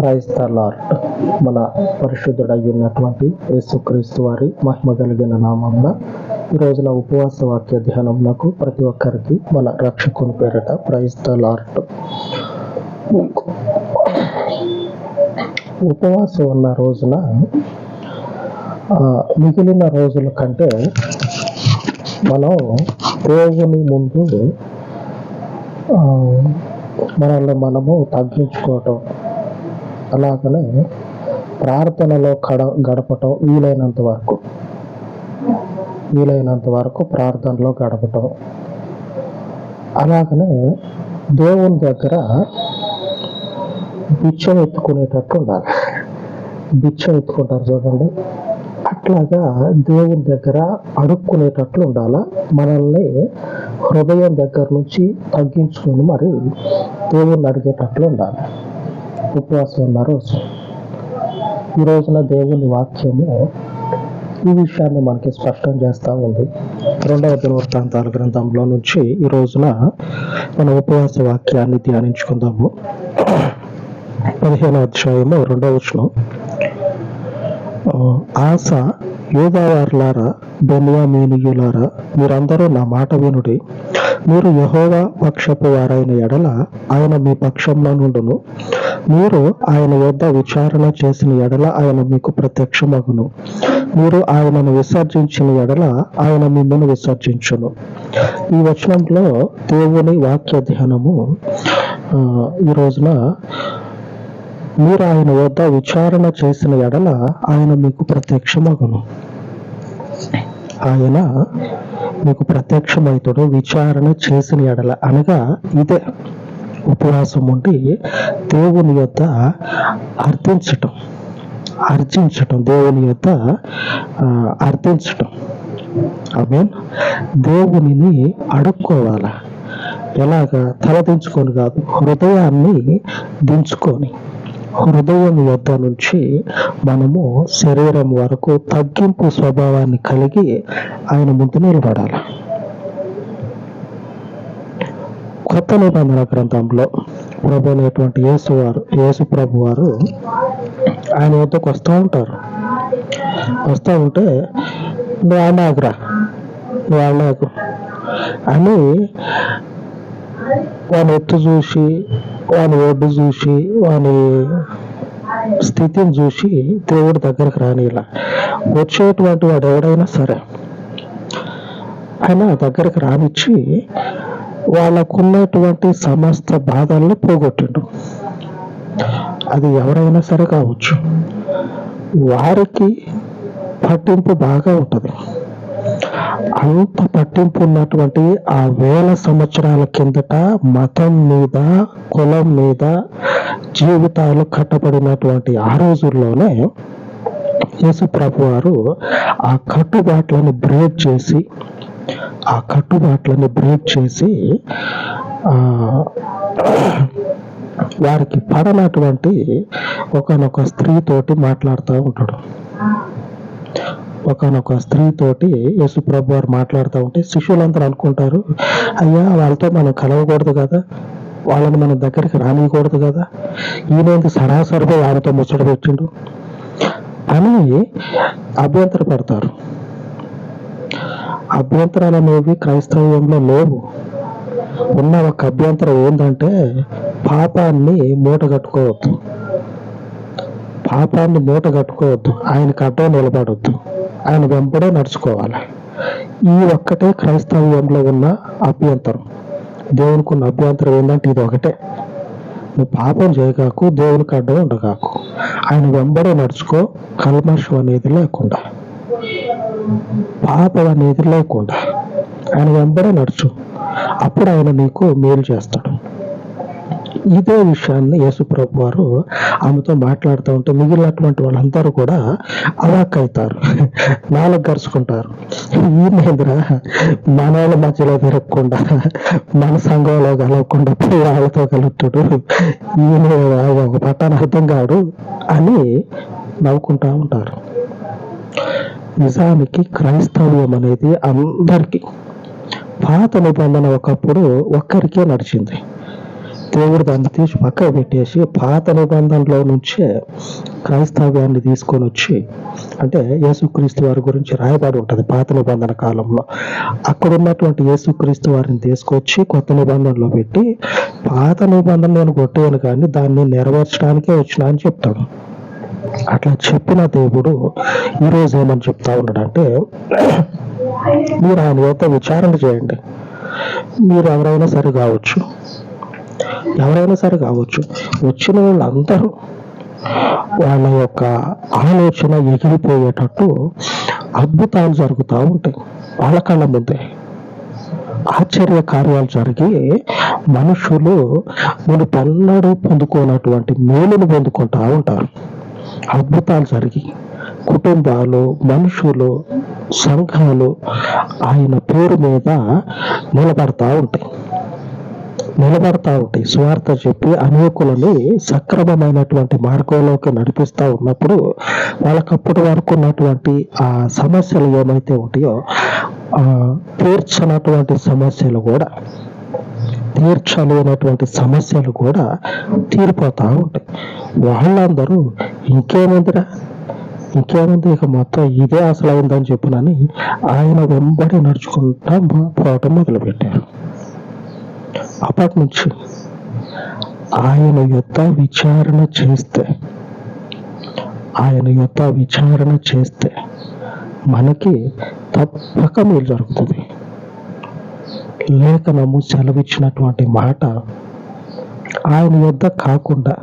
క్రైస్తలార్ట్ మన పరిశుద్ధుడై ఉన్నటువంటి యేసుక్రీస్తు వారి మహిమ కలిగిన నామంన ఈ రోజున ఉపవాస వాక్య ధ్యానంకు ప్రతి ఒక్కరికి మన రక్షకుని పేరిట క్రైస్తలార్ట్ ఉపవాసం ఉన్న రోజున ఆ, మిగిలిన రోజుల కంటే మనం దేవుని ముందు మనల్ని మనము తగ్గించుకోవటం అలాగనే ప్రార్థనలో కడ గడపటం వీలైనంత వరకు. వీలైనంత వరకు ప్రార్థనలో గడపటం. అలాగనే దేవుని దగ్గర బిచ్చం ఎత్తుకునేటట్టు ఉండాలి. బిచ్చం ఎత్తుకుంటారు చూడండి. అట్లాగా దేవుని దగ్గర అడుక్కునేటట్లు ఉండాలా. మనల్ని హృదయం దగ్గర నుంచి తగ్గించుకొని మరి దేవుణ్ణి అడిగేటట్లు ఉండాలి. ఉపవాసం ఉన్న రోజు ఈ రోజున దేవుని వాక్యము ఈ విషయాన్ని మనకి స్పష్టం చేస్తూ ఉంది. రెండవ దినవృత్తాంతాల గ్రంథంలో నుంచి ఈ రోజున మన ఉపవాస వాక్యాన్ని ధ్యానించుకుందాము. పదిహేనవ అధ్యాయము రెండవ వచనం. ఆశ యూదావారులారా బెన్యామీనియులారా మీరందరూ నా మాట వినుడి. మీరు యహోవా పక్షపు వారైన ఎడల ఆయన మీ పక్షంలో నుండును. మీరు ఆయన యొద్ద విచారణ చేసిన ఎడల ఆయన మీకు ప్రత్యక్షమగును. మీరు ఆయనను విసర్జించిన ఎడల ఆయన మిమ్మల్ని విసర్జించును. ఈ వచనంలో దేవుని వాక్య ధ్యానము ఈ రోజున మీరు ఆయన వద్ద విచారణ చేసిన ఎడల ఆయన మీకు ప్రత్యక్షమగును. ఆయన మీకు ప్రత్యక్షమైతుడు విచారణ చేసిన ఎడల. అనగా ఇదే ఉపవాసం ఉండి దేవుని యొక్క అర్థించటం అర్జించటం దేవుని యొక్క అర్థించటం ఆమె దేవునిని అడుక్కోవాలా? ఎలాగా? తలదించుకొని కాదు హృదయాన్ని దించుకొని. హృదయం వద్ద నుంచి మనము శరీరం వరకు తగ్గింపు స్వభావాన్ని కలిగి ఆయన ముందు నిలబడాలి. కొత్త నిబంధన గ్రంథంలో ప్రభు అనేటువంటి యేసు వారు యేసు ప్రభు వారు ఆయన వద్దకు వస్తూ ఉంటారు. వస్తూ ఉంటే నువ్వు అనాగ్రా నువ్వు అనాగు అని వాని ఎత్తు చూసి వాని ఒడ్డు చూసి వాని స్థితిని చూసి దేవుడి దగ్గరికి రానిలా వచ్చేటువంటి వాడు ఎవడైనా సరే ఆయన దగ్గరికి రానిచ్చి వాళ్ళకున్నటువంటి సమస్త బాధల్ని పోగొట్టిండు. అది ఎవరైనా సరే కావచ్చు. వారికి పట్టింపు బాగా ఉంటుంది. అంత పట్టింపు ఉన్నటువంటి ఆ వేల సంవత్సరాల కిందట మతం మీద కులం మీద జీవితాలు కట్టబడినటువంటి ఆ రోజుల్లోనే యేసు ప్రభు వారు ఆ కట్టుబాట్లను బ్రేక్ చేసి ఆ కట్టుబాట్లను బ్రేక్ చేసి వారికి పడనటువంటి ఒకనొక స్త్రీతోటి మాట్లాడుతూ ఉంటాడు. ఒకనొక స్త్రీతోటి యేసుప్రభు వారు మాట్లాడుతూ ఉంటే శిష్యులందరూ అనుకుంటారు అయ్యా వాళ్ళతో మనం కలవకూడదు కదా వాళ్ళని మన దగ్గరికి రానియకూడదు కదా ఈయనేంది సరాసరిగా వాళ్ళతో ముచ్చట పెట్టిండు. అని అభ్యంతర పడతారు. అభ్యంతరాలు అనేవి క్రైస్తవ్యంలో లేవు. ఉన్న ఒక అభ్యంతరం ఏంటంటే పాపాన్ని మూట కట్టుకోవద్దు. పాపాన్ని మూట కట్టుకోవద్దు. ఆయనకు అడ్డం నిలబడొద్దు. ఆయన వెంబడే నడుచుకోవాలి. ఈ ఒక్కటే క్రైస్తవ్యంలో ఉన్న అభ్యంతరం. దేవునికి ఉన్న అభ్యంతరం ఏంటంటే ఇది ఒకటే. నువ్వు పాపం చేయగాకు దేవునికి అడ్డం ఉండగాకు. ఆయన వెంబడే నడుచుకో కల్మషం అనేది లేకుండా. పాపం అనేది లేకుండా. ఆయన వెంబడే నడుచు. అప్పుడు ఆయన నీకు మేలు చేస్తాడు. ఇదే విషయాన్ని యేసుప్రభు వారు ఆమెతో మాట్లాడుతూ ఉంటే మిగిలినటువంటి వాళ్ళందరూ కూడా అవాక్ అవుతారు నాలుగు గరుచుకుంటారు. ఈ మన మనల మధ్యలో తిరగకుండా మన సంఘంలో కలవకుండా వాళ్ళతో కలుగుతుడు ఈయన ఒక పట్టాన అర్థం కాడు అని నవ్వుకుంటా ఉంటారు. నిజానికి క్రైస్తవ్యం అనేది అందరికీ పాత నిబంధన ఒకప్పుడు ఒక్కరికే నడిచింది. దేవుడు దాన్ని తీసి పక్కకు పెట్టేసి పాత నిబంధనలో నుంచే క్రైస్తవ్యాన్ని తీసుకొని వచ్చి అంటే యేసుక్రీస్తు వారి గురించి రాయబడి ఉంటుంది పాత నిబంధన కాలంలో. అక్కడ ఉన్నటువంటి యేసుక్రీస్తు వారిని తీసుకొచ్చి కొత్త నిబంధనలో పెట్టి పాత నిబంధన నేను కొట్టేయను కానీ దాన్ని నెరవేర్చడానికే వచ్చిన అని చెప్తాడు. అట్లా చెప్పిన దేవుడు ఈరోజు ఏమని చెప్తా ఉన్నాడంటే మీరు ఆయన యొక్క విచారణ చేయండి. మీరు ఎవరైనా సరే కావచ్చు. ఎవరైనా సరే కావచ్చు. వచ్చిన వాళ్ళందరూ వాళ్ళ యొక్క ఆలోచన ఎగిరిపోయేటట్టు అద్భుతాలు జరుగుతూ ఉంటాయి. వాళ్ళ కళ్ళ ముందే. ఆశ్చర్య కార్యాలు జరిగి మనుషులు మునుపెన్నడూ పొందుకోనటువంటి మేలును పొందుకుంటా ఉంటారు. అద్భుతాలు జరిగి కుటుంబాలు మనుషులు సంఘాలు ఆయన పేరు మీద నిలబడతా ఉంటాయి. నిలబడతా ఉంటాయి స్వార్త చెప్పి అనేకులని సక్రమమైనటువంటి మార్గంలోకి నడిపిస్తా ఉన్నప్పుడు వాళ్ళకప్పటి వరకు ఉన్నటువంటి ఆ సమస్యలు ఏమైతే ఉంటాయో ఆ తీర్చనటువంటి సమస్యలు కూడా తీర్చలేనటువంటి సమస్యలు కూడా తీరిపోతూ ఉంటాయి. వాళ్ళందరూ ఇంకేముందిరా? ఇంకేముంది? ఇక మొత్తం ఇదే అసలు అయిందని చెప్పినని ఆయన వెంబడి నడుచుకుంటా పోవటం మొదలుపెట్టారు. అప్పటి నుంచి ఆయన యొక్క విచారణ చేస్తే ఆయన యొక్క విచారణ చేస్తే మనకి తప్పక మేలు జరుగుతుంది లేఖనము సెలవిచ్చినటువంటి మాట ఆయన యొద్ద కాకుండా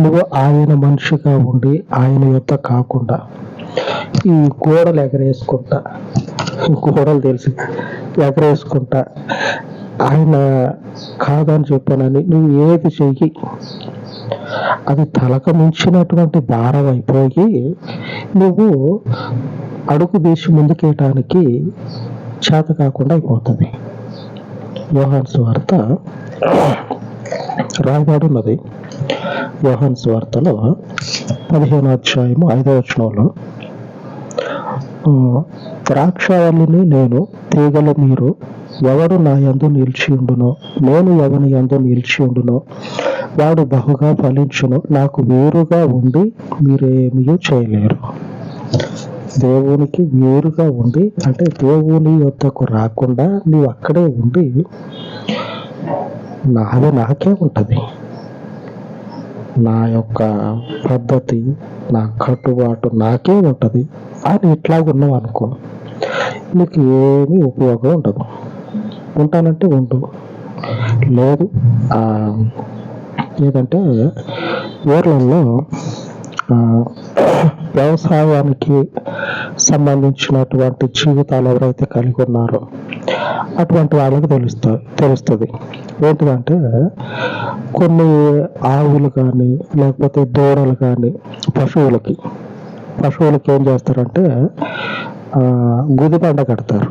నువ్వు ఆయన మనిషిగా ఉండి ఆయన యొద్ద కాకుండా ఈ గోడలు ఎగరేసుకుంటా గోడలు తెలిసి ఎగరేసుకుంటా ఆయన కాదని చెప్పానని నువ్వు ఏది చెయ్యి? అది తలకు మించినటువంటి భారం అయిపోయి నువ్వు అడుగు తీసి ముందుకేయటానికి చేత కాకుండా అయిపోతుంది. యోహాన్ స్వార్త రాయబడున్నది యోహాన్ స్వార్తలో పదిహేను అధ్యాయము ఐదవ వచనంలో ఆ, నేను తీగల మీరు ఎవడు నా యందు నిలిచి ఉండునో నేను ఎవని యందు నిలిచి ఉండునో వాడు బహుగా ఫలించును నాకు వేరుగా ఉండి మీరేమీ చేయలేరు. దేవునికి వేరుగా ఉండి అంటే దేవుని యొద్దకు రాకుండా నీవు అక్కడే ఉండి నాది నాకే ఉంటది. నా యొక్క పద్ధతి నా కట్టుబాటు నాకే ఉంటుంది. అని ఇట్లా ఉన్నావు అనుకో నీకు ఏమీ ఉపయోగం ఉండదు. ఉంటానంటే ఉండు. లేదు ఏదంటే ఊర్లలో వ్యవసాయానికి సంబంధించినటువంటి జీవితాలు ఎవరైతే కలిగి ఉన్నారో అటువంటి వాళ్ళకి తెలుస్తా తెలుస్తుంది. ఏంటిదంటే కొన్ని ఆవులు కానీ లేకపోతే దూడలు కానీ పశువులకి పశువులకి ఏం చేస్తారంటే గుదిబండ కడతారు.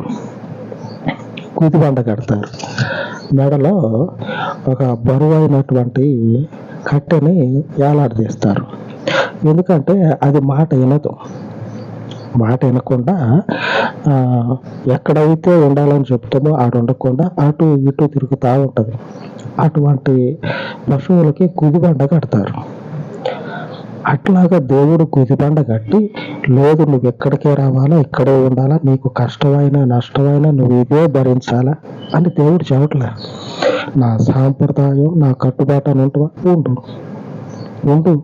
గుదిబండ కడతారు మెడలో ఒక బరువైనటువంటి కట్టెని వేలాడదీస్తారు ఎందుకంటే అది మాట వినదు. మాట వినకుండా ఎక్కడైతే ఉండాలని చెప్తామో ఆడ ఉండకుండా అటు ఇటు తిరుగుతూ ఉంటుంది. అటువంటి పశువులకి కుదిబండ కడతారు. అట్లాగా దేవుడు కుదిబండ కట్టి లేదు నువ్వు ఎక్కడికే రావాలా? ఇక్కడే ఉండాలా? నీకు కష్టమైన నష్టమైన నువ్వు ఇదే భరించాలా? అని దేవుడు చెప్పట్లే నా సాంప్రదాయం నా కట్టుబాటు అని ఉంటువా? ఉండు. ఉండు.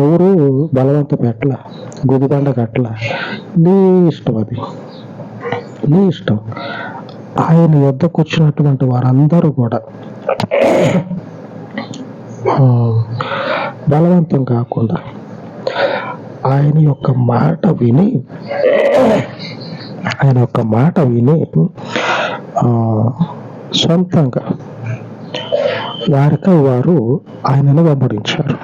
ఎవరు బలవంత పెట్టల. గుదిబండ కట్టల. నీ ఇష్టం అది. నీ ఇష్టం. ఆయన యుద్ధకు వచ్చినటువంటి వారందరూ కూడా బలవంతం కాకుండా ఆయన యొక్క మాట విని ఆయన యొక్క మాట విని సొంతంగా వారికై వారు ఆయనను వెంబడించారు.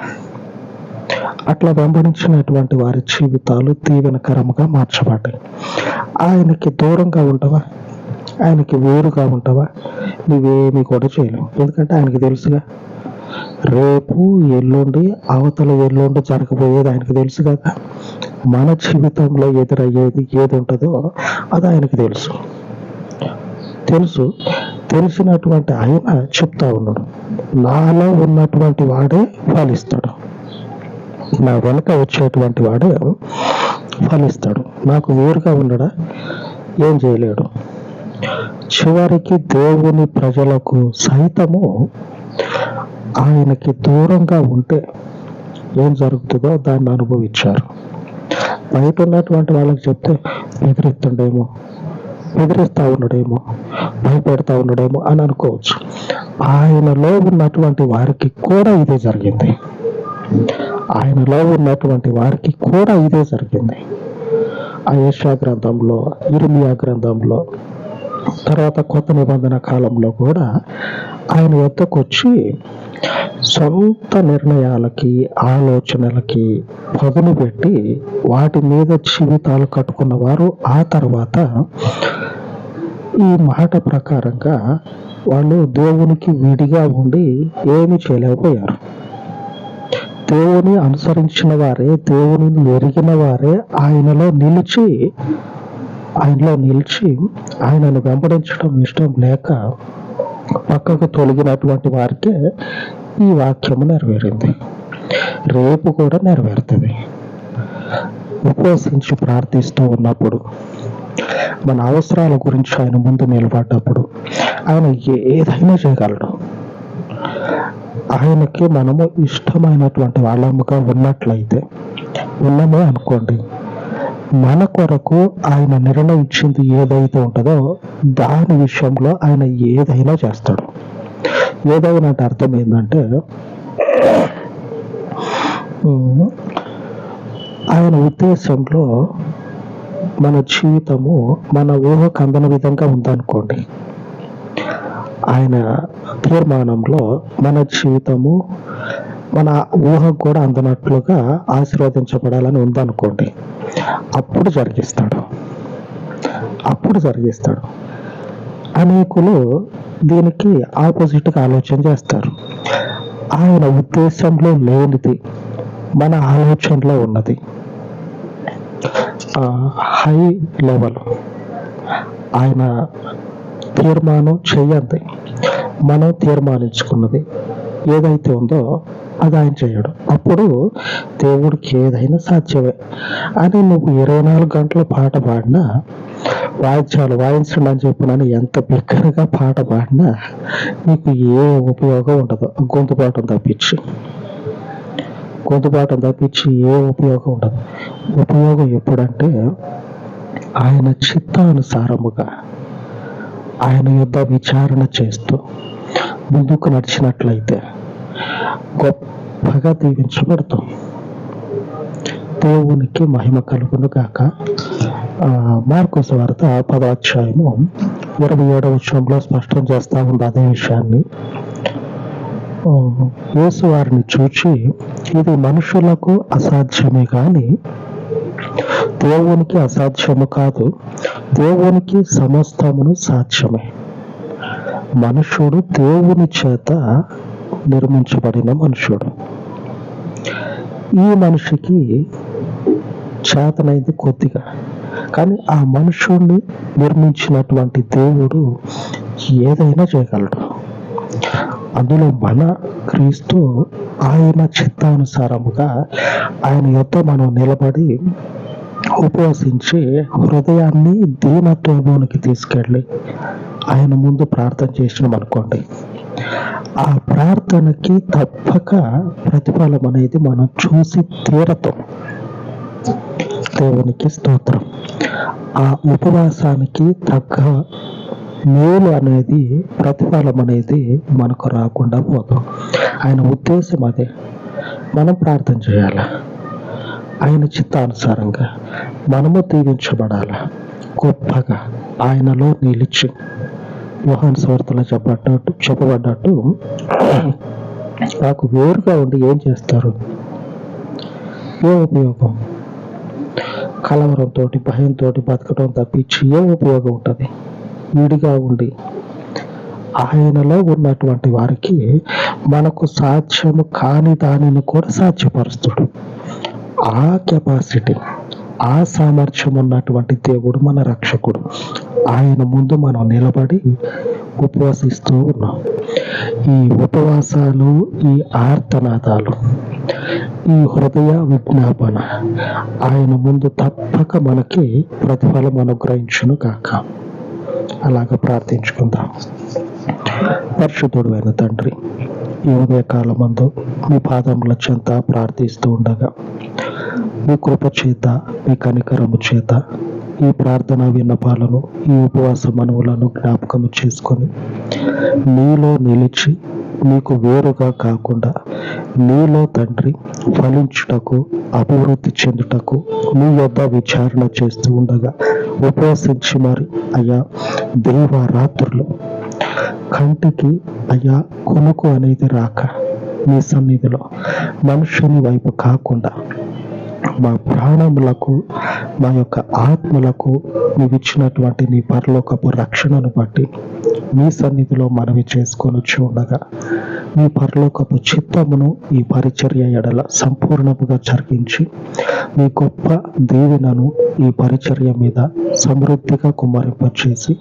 అట్లా వెంబడించినటువంటి వారి జీవితాలు దీవెనకరముగా మార్చబడ్డాయి. ఆయనకి దూరంగా ఉంటావా ఆయనకి వేరుగా ఉంటావా నువ్వేమీ కూడా చేయలేవు. ఎందుకంటే ఆయనకి తెలుసుగా రేపు ఎల్లుండి అవతల ఎల్లుండి జరగబోయేది ఆయనకు తెలుసు కదా. మన జీవితంలో ఎదురయ్యేది ఏది ఉంటుందో అది ఆయనకి తెలుసు. తెలుసు తెలిసినటువంటి ఆయన చెప్తా ఉన్నాడు. నాలో ఉన్నటువంటి వాడే ఫలిస్తాడు. నా వెనక వచ్చేటువంటి వాడే ఫలిస్తాడు. నాకు వేరుగా ఉండడా? ఏం చేయలేడు. చివరికి దేవుని ప్రజలకు సైతము ఆయనకి దూరంగా ఉంటే ఏం జరుగుతుందో దాన్ని అనుభవించారు. బయట ఉన్నటువంటి వాళ్ళకి చెప్తే బెదిరిస్తుండేమో బెదిరిస్తా ఉండడేమో భయపెడతా ఉండడేమో అని అనుకోవచ్చు. ఆయనలో ఉన్నటువంటి వారికి కూడా ఇదే జరిగింది. ఆయనలో ఉన్నటువంటి వారికి కూడా ఇదే జరిగింది. ఆ యశా గ్రంథంలో ఇర్మియా గ్రంథంలో తర్వాత కొత్త నిబంధన కాలంలో కూడా ఆయన వద్దకు వచ్చి సొంత నిర్ణయాలకి ఆలోచనలకి పదును పెట్టి వాటి మీద జీవితాలు కట్టుకున్న వారు ఆ తర్వాత ఈ మాట ప్రకారంగా వాళ్ళు దేవునికి విడిగా ఉండి ఏమి చేయలేకపోయారు. దేవుని అనుసరించిన వారే దేవుని ఎరిగిన వారే ఆయనలో నిలిచి ఆయనలో నిలిచి ఆయనను వెంబడించడం ఇష్టం లేక పక్కకు తొలగినటువంటి వారికే ఈ వాక్యము నెరవేరింది. రేపు కూడా నెరవేరుతుంది. ఉపవసించి ప్రార్థిస్తూ ఉన్నప్పుడు మన అవసరాల గురించి ఆయన ముందు నిలబడ్డప్పుడు ఆయన ఏదైనా చేయగలడు. ఆయనకి మనము ఇష్టమైనటువంటి వాళ్ళముగా ఉన్నట్లయితే ఉన్నామే అనుకోండి. మన కొరకు ఆయన నిర్ణయించింది ఏదైతే ఉంటుందో దాని విషయంలో ఆయన ఏదైనా చేస్తాడు. ఏదైనా అంటే అర్థం ఏంటంటే ఆయన ఉద్దేశంలో మన జీవితము మన ఊహకు అందని విధంగా ఉందనుకోండి. ఆయన తీర్మానంలో మన జీవితము మన ఊహ కూడా అందనట్లుగా ఆశీర్వదించబడాలని ఉందనుకోండి. అప్పుడు జరిగిస్తాడు. అప్పుడు జరిగిస్తాడు. అనేకులు దీనికి ఆపోజిట్గా ఆలోచన చేస్తారు. ఆయన ఉద్దేశంలో లేనిది మన ఆలోచనలో ఉన్నది. High level. ఆయన తీర్మానం చెయ్యంది మనం తీర్మానించుకున్నది. ఏదైతే ఉందో అది ఆయన చేయడు. అప్పుడు దేవుడికి ఏదైనా సాధ్యమే. అని నువ్వు ఇరవై నాలుగు గంటల పాట పాడినా వాయిద్యాలు వాయించండి అని చెప్పినాను ఎంత బిగ్గరగా పాట పాడినా నీకు ఏ ఉపయోగం ఉండదు. గొంతుపాటం తప్పించి. గొంతుపాటం తప్పించి ఏ ఉపయోగం ఉండదు. ఉపయోగం ఎప్పుడంటే ఆయన చిత్తానుసారముగా ఆయన యుద్ధ విచారణ చేస్తూ ముందుకు నడిచినట్లయితే గొప్పగా దీవించబడతాం. దేవునికి మహిమ కలుగును గాక. మార్కోస వార్త పదాధ్యాయము ఇరవై ఏడవ విషయంలో స్పష్టం చేస్తా ఉంది అదే విషయాన్ని. ఆ, యేసు వారిని చూచి ఇది మనుషులకు అసాధ్యమే కానీ దేవునికి అసాధ్యము కాదు. దేవునికి సమస్తమును సాధ్యమే. మనుషుడు దేవుని చేత నిర్మించబడిన మనుషుడు. ఈ మనిషికి చేతనైంది కొద్దిగా. కానీ ఆ మనుషుణ్ణి నిర్మించినటువంటి దేవుడు ఏదైనా చేయగలడు. అందులో మన క్రీస్తు ఆయన చిత్తానుసారముగా ఆయన యొక్క మనం నిలబడి ఉపవసించి హృదయాన్ని దీనత్వంలోనికి తీసుకెళ్ళి ఆయన ముందు ప్రార్థన చేసినాం అనుకోండి ఆ ప్రార్థనకి తప్పక ప్రతిఫలం అనేది మనం చూసి తీరతాం. దేవునికి స్తోత్రం. ఆ ఉపవాసానికి తగ్గ మేలు అనేది ప్రతిఫలం అనేది మనకు రాకుండా పోతాం. ఆయన ఉద్దేశం అదే. మనం ప్రార్థన చేయాలి? ఆయన చిత్తానుసారంగా మనము దీవించబడాల? గొప్పగా ఆయనలో నిలిచి యోహాన్ స్వార్థలో చెప్పబడ్డట్టు చెప్పబడ్డట్టు నాకు వేరుగా ఉండి ఏం చేస్తారు? ఏ ఉపయోగం? కలవరంతో భయంతో బతకడం తప్పించి ఏ ఉపయోగం ఉంటుంది? విడిగా ఉండి. ఆయనలో ఉన్నటువంటి వారికి మనకు సాధ్యము కాని దానిని కూడా సాధ్యపరుస్తుడు. ఆ కెపాసిటీ ఆ సామర్థ్యం ఉన్నటువంటి దేవుడు మన రక్షకుడు. ఆయన ముందు మనం నిలబడి ఉపవసిస్తూ ఉన్నాం. ఈ ఉపవాసాలు ఈ ఆర్తనాదాలు ఈ హృదయ విజ్ఞాపన ఆయన ముందు తప్పక మనకి ప్రతిఫలం అనుగ్రహించును కాక అలాగ ప్రార్థించుకుందాం. పరిశుద్ధుడు అయిన తండ్రి ఈ ఉదయకాలం కాలమందు మీ పాదముల చెంత ప్రార్థిస్తూ ఉండగా మీ కృప చేత మీ కనికరము చేత ఈ ప్రార్థన విన్నపాలను ఈ ఉపవాస మనవులను జ్ఞాపకం చేసుకొని నీలో నిలిచి నీకు వేరుగా కాకుండా నీలో తండ్రి ఫలించుటకు అభివృద్ధి చెందుటకు నీ యొద్ద విచారణ చేస్తూ ఉండగా ఉపవాసించి మరి అయ్యా దేవ రాత్రులు కంటికి అయ్యా కొనుకు అనేది రాక మీ సన్నిధిలో మనుషుని వైపు కాకుండా మా ప్రాణములకు మా యొక్క ఆత్మలకు నీవు ఇచ్చినటువంటి నీ పరలోకపు రక్షణను బట్టి మీ సన్నిధిలో మనవి చేసుకొని ఉండగా మీ పరలోకపు చిత్తమును ఈ పరిచర్య ఎడల సంపూర్ణముగా జరిగించి మీ గొప్ప దీవెనను ఈ పరిచర్య మీద సమృద్ధిగా కుమ్మరింపచేసి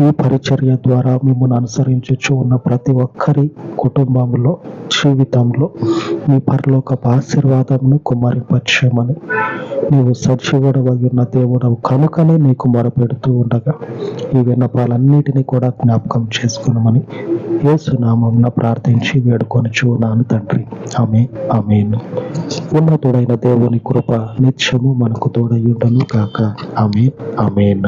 ఈ పరిచర్య ద్వారా మిమ్మల్ని అనుసరించుచు ఉన్న ప్రతి ఒక్కరి కుటుంబంలో జీవితంలో మీ పరలోకపు ఆశీర్వాదమును కుమ్మరింపచేయమని నీవు సజీవుడవై ఉన్న దేవుడు కనుకనే నీకు మొరపెడుతూ ఉండగా ఈ విన్నపాలన్నిటినీ కూడా జ్ఞాపకం చేసుకున్నామని ఏసునామం ప్రార్థించి వేడుకొని చూనాను తండ్రి. ఆమె ఆమెను. ఉన్నతుడైన దేవుని కృప నిత్యము మనకు తోడయుండను కాక ఆమె ఆమెన్.